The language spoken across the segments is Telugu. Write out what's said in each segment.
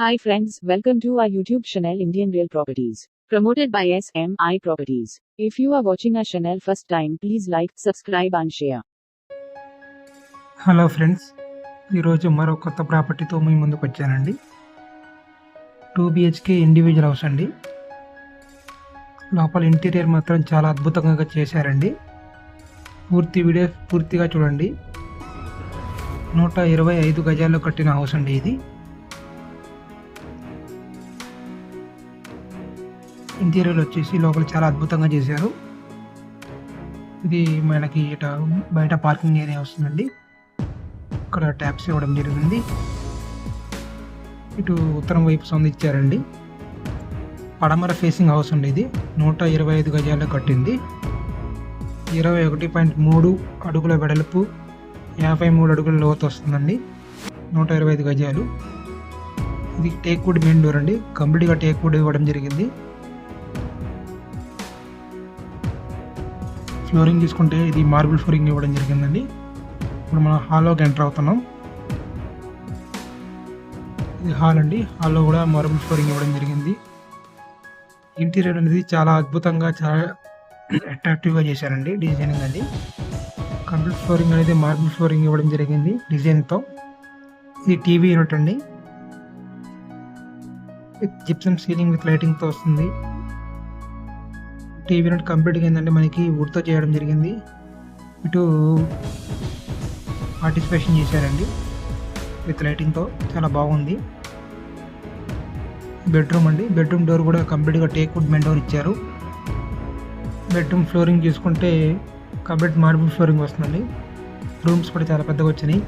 Hi friends, welcome to our YouTube channel Indian Real Properties. Promoted by SMI Properties. If you are watching our channel first time, please like, subscribe and share. Hello friends ఈరోజు మరో కొత్త ప్రాపర్టీతో మీ ముందుకు వచ్చానండి టూ బిహెచ్కే ఇండివిజువల్ హౌస్ అండి లోపల ఇంటీరియర్ మాత్రం చాలా అద్భుతంగా చేశారండి పూర్తి వీడియో పూర్తిగా చూడండి నూట ఇరవై ఐదు గజాల్లో కట్టిన హౌస్ అండి ఇది ఇంటీరియర్ వచ్చేసి లోపల చాలా అద్భుతంగా చేశారు. ఇది మనకి ఇట బయట పార్కింగ్ ఏరియా వస్తుందండి. ఇక్కడ ట్యాప్స్ ఇవ్వడం జరిగింది. ఇటు ఉత్తరం వైపు సొంత పడమర ఫేసింగ్ హౌస్ అండి ఇది. నూట ఇరవై ఐదు గజాల్లో కట్టింది. ఇరవై ఒకటి పాయింట్ మూడు అడుగుల వెడల్పు యాభై మూడు అడుగుల లోతు వస్తుందండి. నూట ఇరవై ఐదు గజాలు. ఇది టేక్ వుడ్ మెయిన్ డోర్ అండి. కంప్లీట్గా టేక్ వుడ్ ఇవ్వడం జరిగింది. ఫ్లోరింగ్ తీసుకుంటే ఇది మార్బుల్ ఫ్లోరింగ్ ఇవ్వడం జరిగిందండి. ఇప్పుడు మనం హాల్లోకి ఎంటర్ అవుతున్నాం. ఇది హాల్ అండి. హాల్లో కూడా మార్బుల్ ఫ్లోరింగ్ ఇవ్వడం జరిగింది. ఇంటీరియర్ అనేది చాలా అద్భుతంగా చాలా అట్రాక్టివ్గా చేశారండి డిజైనింగ్ అది కంప్లీట్ ఫ్లోరింగ్ అనేది మార్బుల్ ఫ్లోరింగ్ ఇవ్వడం జరిగింది డిజైన్తో. ఇది టీవీ యూనిట్ అండి. జిప్సమ్ సీలింగ్ విత్ లైటింగ్తో వస్తుంది. టీవీ యూనిట్ కంప్లీట్గా ఏంటంటే మనకి వుడ్తో చేయడం జరిగింది. ఇటు పార్టిసిపేషన్ చేశారండి. విత్ లైటింగ్తో చాలా బాగుంది. బెడ్రూమ్ అండి. బెడ్రూమ్ డోర్ కూడా కంప్లీట్గా టేక్ వుడ్ మెన్ డోర్ ఇచ్చారు. బెడ్రూమ్ ఫ్లోరింగ్ చూసుకుంటే కంప్లీట్ మార్బుల్ ఫ్లోరింగ్ వస్తుందండి. రూమ్స్ కూడా చాలా పెద్దగా వచ్చినాయి.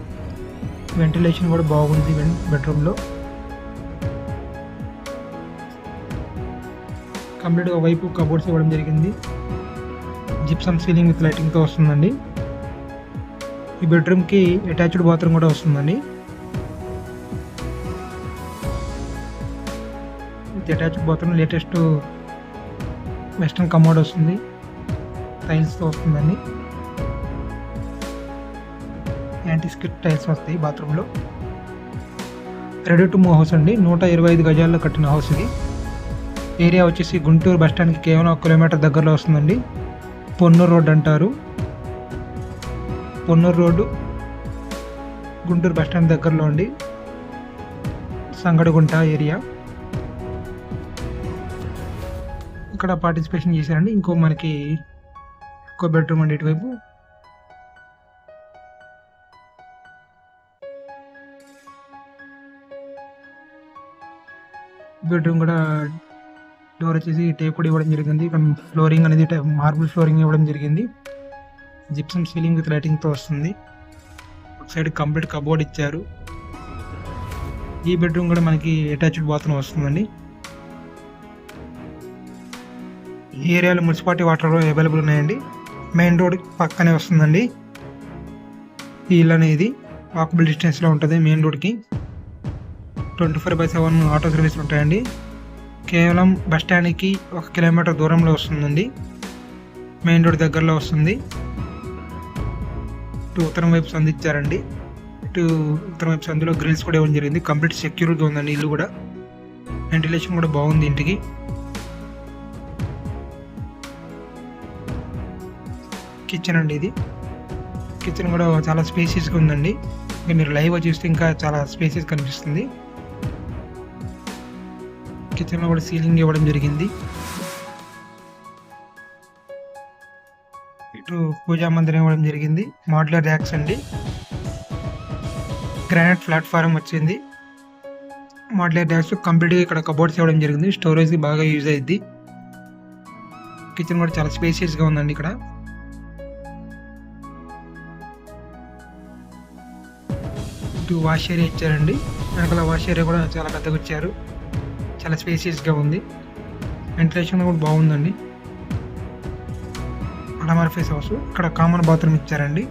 వెంటిలేషన్ కూడా బాగుంది బెడ్రూమ్లో కంప్లీట్గా వైపు కబోర్డ్స్ ఇవ్వడం జరిగింది. జిప్సమ్ సీలింగ్ విత్ లైటింగ్తో వస్తుందండి. ఈ బెడ్రూమ్కి అటాచ్డ్ బాత్రూమ్ కూడా వస్తుందండి. With attached bathroom latest western commode వస్తుంది. టైల్స్తో వస్తుందండి. యాంటీస్కిట్ టైల్స్ వస్తాయి బాత్రూంలో. రెడీ టు మూవ్ హౌస్ అండి. నూట ఇరవై ఐదు గజాల్లో కట్టిన హౌస్ ఇది. ఏరియా వచ్చేసి గుంటూరు బస్టాండ్కి కేవలం ఒక కిలోమీటర్ దగ్గరలో వస్తుందండి. పొన్నూరు రోడ్ అంటారు. Ponnur road Guntur bus stand దగ్గరలో అండి. సంగడగుంట ఏరియా. ఇక్కడ పార్టిసిపేషన్ చేశారండి. ఇంకో మనకి ఇంకో బెడ్రూమ్ అండి ఇటువైపు. బెడ్రూమ్ కూడా ఫ్లోర్ వచ్చేసి టేప్ కూడా ఇవ్వడం జరిగింది. ఇక్కడ ఫ్లోరింగ్ అనేది మార్బుల్ ఫ్లోరింగ్ ఇవ్వడం జరిగింది. జిప్సమ్ సీలింగ్ విత్ లైటింగ్తో వస్తుంది. ఒక సైడ్ కంప్లీట్ కబోర్డ్ ఇచ్చారు. ఈ బెడ్రూమ్ కూడా మనకి అటాచ్డ్ బాత్రూమ్ వస్తుందండి. ఈ ఏరియాలో మున్సిపాలిటీ వాటర్ అవైలబుల్ ఉన్నాయండి. మెయిన్ రోడ్ పక్కనే వస్తుందండి. ఈ ఇల్లు అనేది వాకబుల్ డిస్టెన్స్లో ఉంటుంది మెయిన్ రోడ్కి twenty four by seven auto service ఉంటాయండి. కేవలం బస్ స్టాండ్కి ఒక కిలోమీటర్ దూరంలో వస్తుందండి. మెయిన్ రోడ్ దగ్గరలో వస్తుంది. ఇటు ఉత్తరం వైపు సందు ఇచ్చారండి. ఇటు ఉత్తరం వైపు సందులో గ్రిల్స్ కూడా ఇవ్వడం జరిగింది. కంప్లీట్ సెక్యూర్గా ఉందండి ఇల్లు కూడా. వెంటిలేషన్ కూడా బాగుంది ఇంటికి. కిచెన్ అండి ఇది. కిచెన్ కూడా చాలా స్పేసియస్గా ఉందండి. ఇంకా మీరు లైవ్గా చూస్తే ఇంకా చాలా స్పేసియస్ కనిపిస్తుంది. కిచెన్లో కూడా సీలింగ్ ఇవ్వడం జరిగింది. ఇటు పూజా మందిరం ఇవ్వడం జరిగింది. మాడ్యులర్ ర్యాక్స్ అండి. గ్రానైట్ ప్లాట్ఫారం వచ్చింది. మాడ్యులర్ ర్యాక్స్ కంప్లీట్గా ఇక్కడ కబోర్డ్స్ ఇవ్వడం జరిగింది. స్టోరేజ్ బాగా యూజ్ అయ్యింది కిచెన్ కూడా చాలా స్పేసియస్గా ఉందండి ఇక్కడ. ఇటు వాష్ ఏరియా ఇచ్చారండి. వెనకాల వాష్ ఏరియా కూడా చాలా పెద్దగా ఇచ్చారు. చాలా స్పేసియస్గా ఉంది. వెంటిలేషన్ కూడా బాగుందండి. అడమర్ఫేస్ హౌస్. ఇక్కడ కామన్ బాత్రూమ్ ఇచ్చారండి.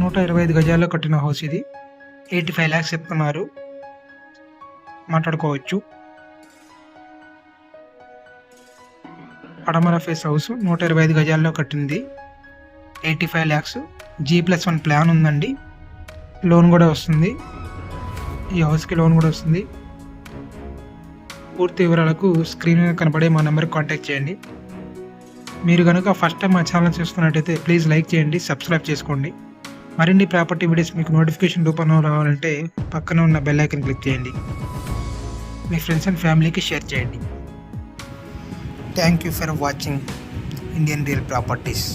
నూట ఇరవై ఐదు గజాల్లో కట్టిన హౌస్ ఇది. ఎయిటీ ఫైవ్ ల్యాక్స్ చెప్తున్నారు. మాట్లాడుకోవచ్చు. పడమర ఫేస్ హౌస్ నూట ఇరవై ఐదు గజాల్లో కట్టింది. Eighty five lakhs. G plus one plan ఉందండి. లోన్ కూడా వస్తుంది. ఈ హౌస్కి లోన్ కూడా వస్తుంది. పూర్తి వివరాలకు స్క్రీన్ మీద కనబడే మా నెంబర్కి కాంటాక్ట్ చేయండి. మీరు కనుక ఫస్ట్ టైం మా ఛానల్ చూస్తున్నట్టయితే ప్లీజ్ లైక్ చేయండి సబ్స్క్రైబ్ చేసుకోండి. మరిన్ని ప్రాపర్టీ వీడియోస్ మీకు నోటిఫికేషన్ రూపంలో రావాలంటే పక్కన ఉన్న బెల్ ఐకన్ క్లిక్ చేయండి. మీ ఫ్రెండ్స్ అండ్ ఫ్యామిలీకి షేర్ చేయండి. Thank you for watching Indian real properties